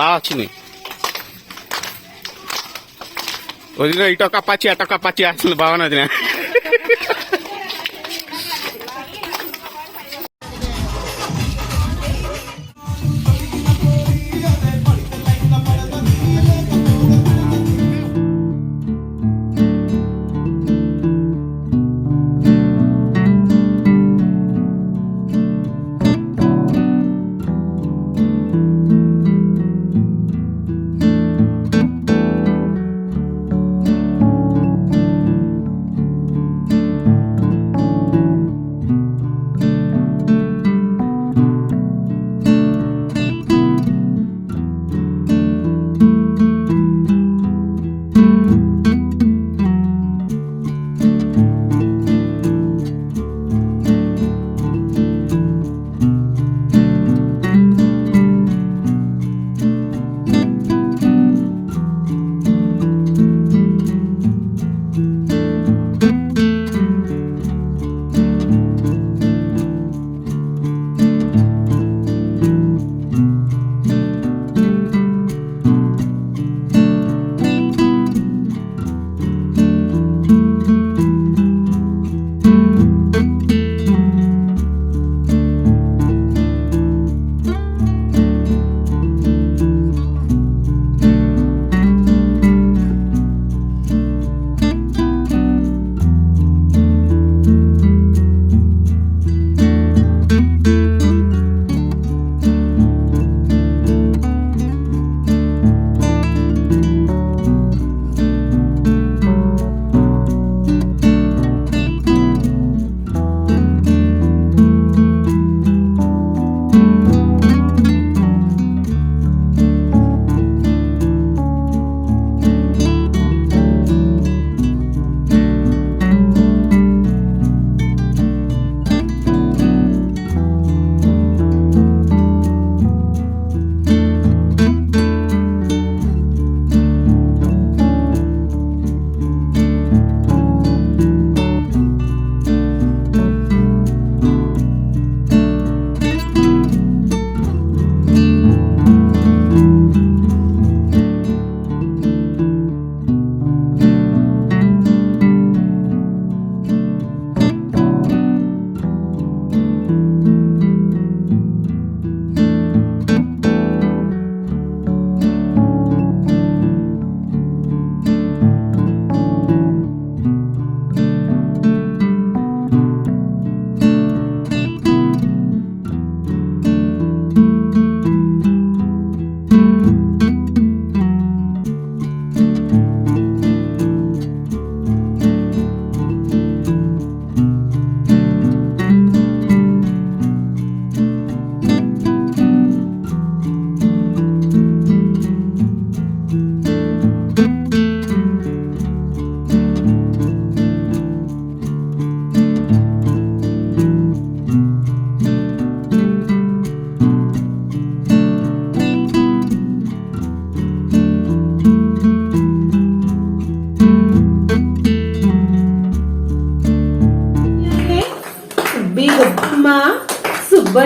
బాగా వచ్చింది వదిన ఒక పచ్చి అటొక పచ్చి వస్తుంది బాగున్నది నేను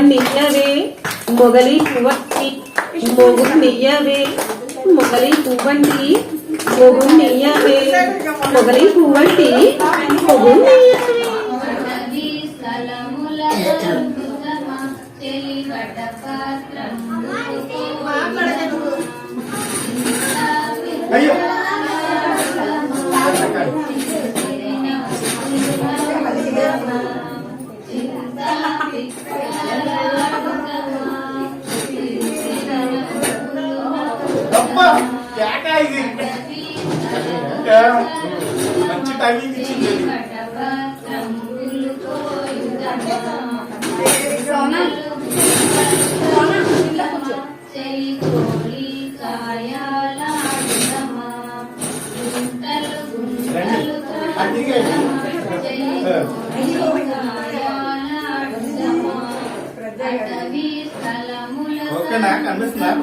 నియ్యవే మొగలి పువ్వట్టి మొగు నియ్యవే మొగలి పువ్వంటి మొగు నియ్యవే మొగలి పువ్వంటి మొగు నెయ్యవే. అయ్యో.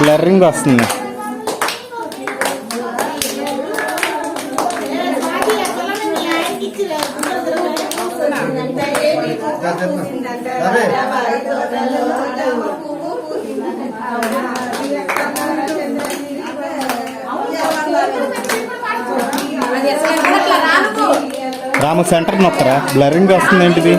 బ్లర్రింగ్ వస్తుంది. రాము సెంటర్ నొక్కరా? బ్లర్రింగ్ వస్తుంది ఏంటిది?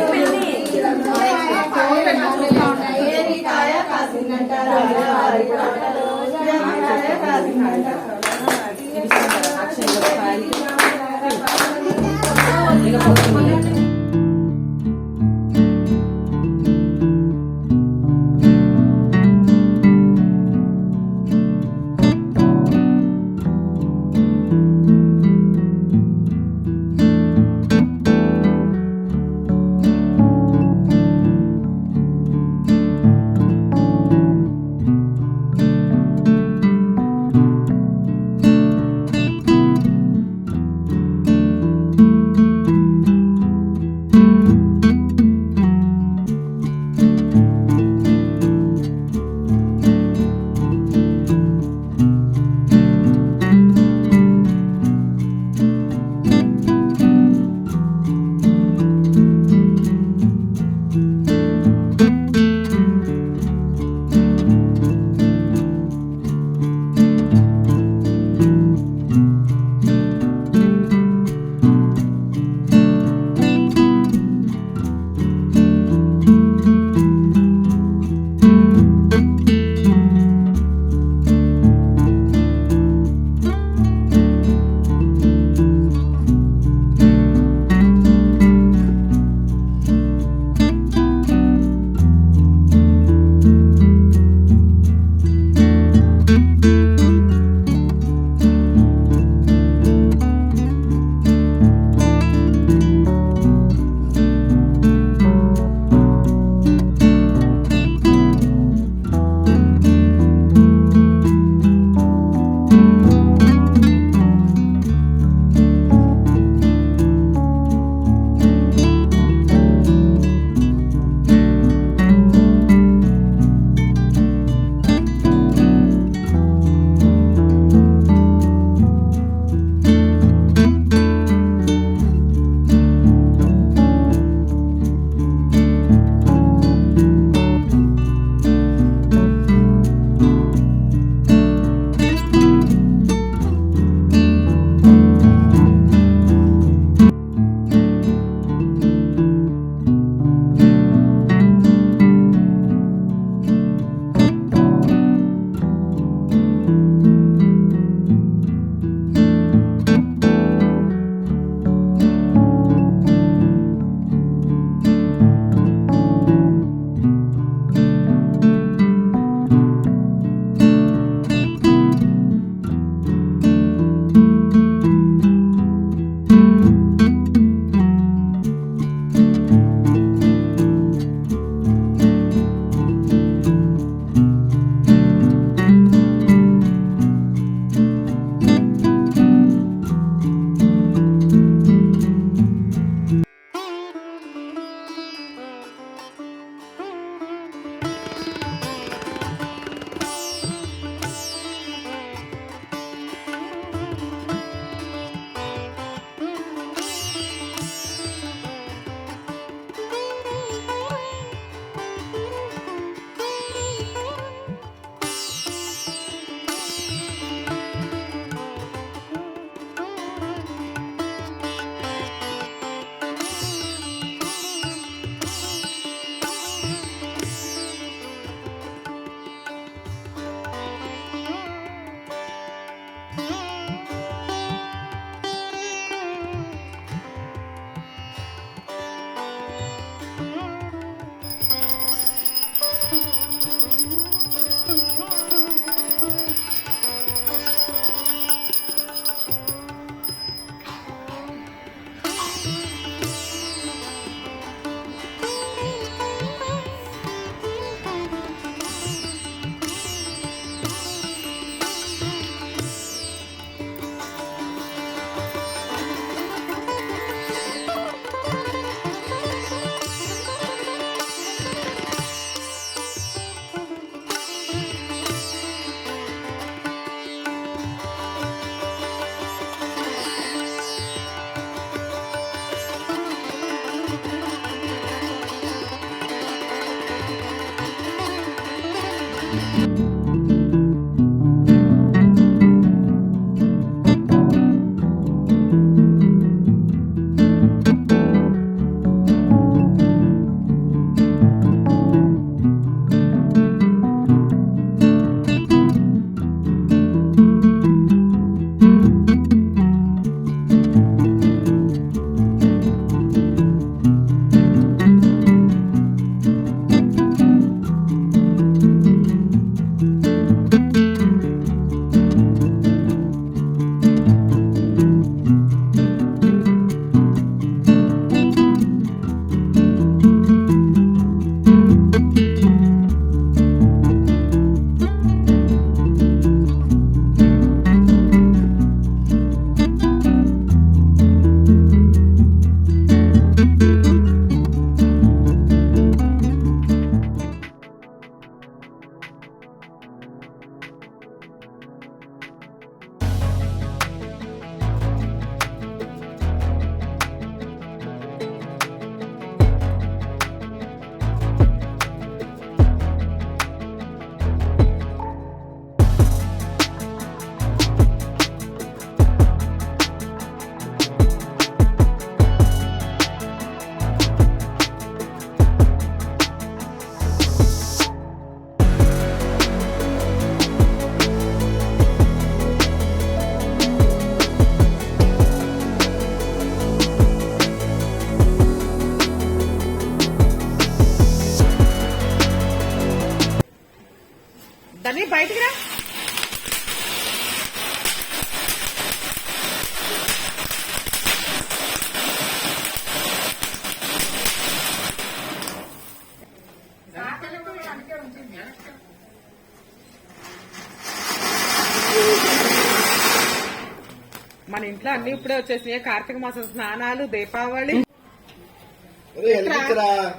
అన్ని ఇప్పుడే వచ్చేసినాయి. కార్తీక మాసం స్నానాలు దీపావళి.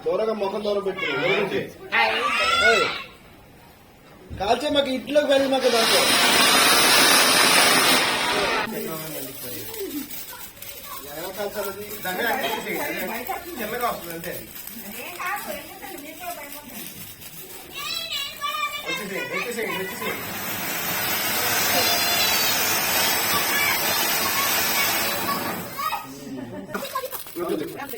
దూరంగా ముఖం దూరం పెట్టి కాల్చే మాకు ఇంట్లోకి వెళ్ళి మాకు. దాంట్లో? చిన్నగా వస్తుంది అంతే వచ్చేసేయండి వచ్చేసేయండి వచ్చేసేయండి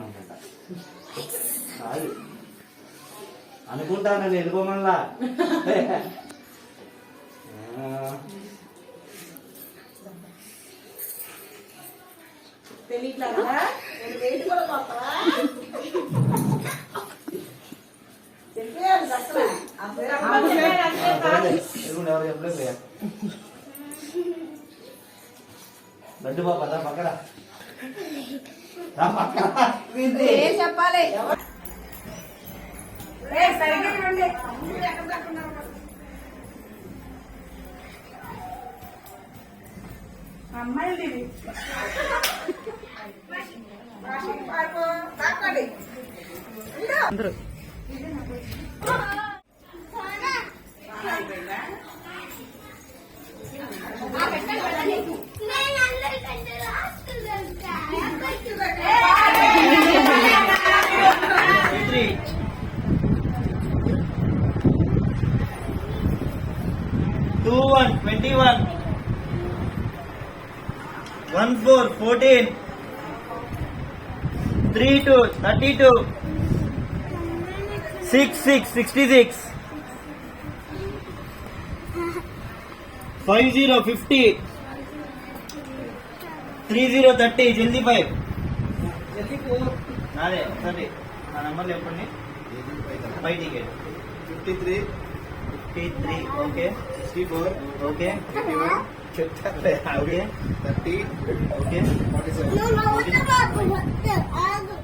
మౌని ఉంది నమ్మట కాదు అనుకుంటా నన్ను వెళ్ళిపోమల్లా ఆ, ఎదురుగుండా ఎవరు చెప్పలేదు ప్రియ లడ్డు బాబా రా పక్కన రా పక్కన ఏం చెప్పాలి? అందరూ నేను అందరికంటే last two one twenty one one four fourteen three two thirty two six six sixty six five zero fifty three zero thirty జల్దీ ఫైవ్ నాదే థర్టీ. నా నెంబర్ చెప్పండి. Five ticket fifty three fifty three okay sixty four okay fifty one Okay. 30. Okay. What is it? No, no, what about the, the,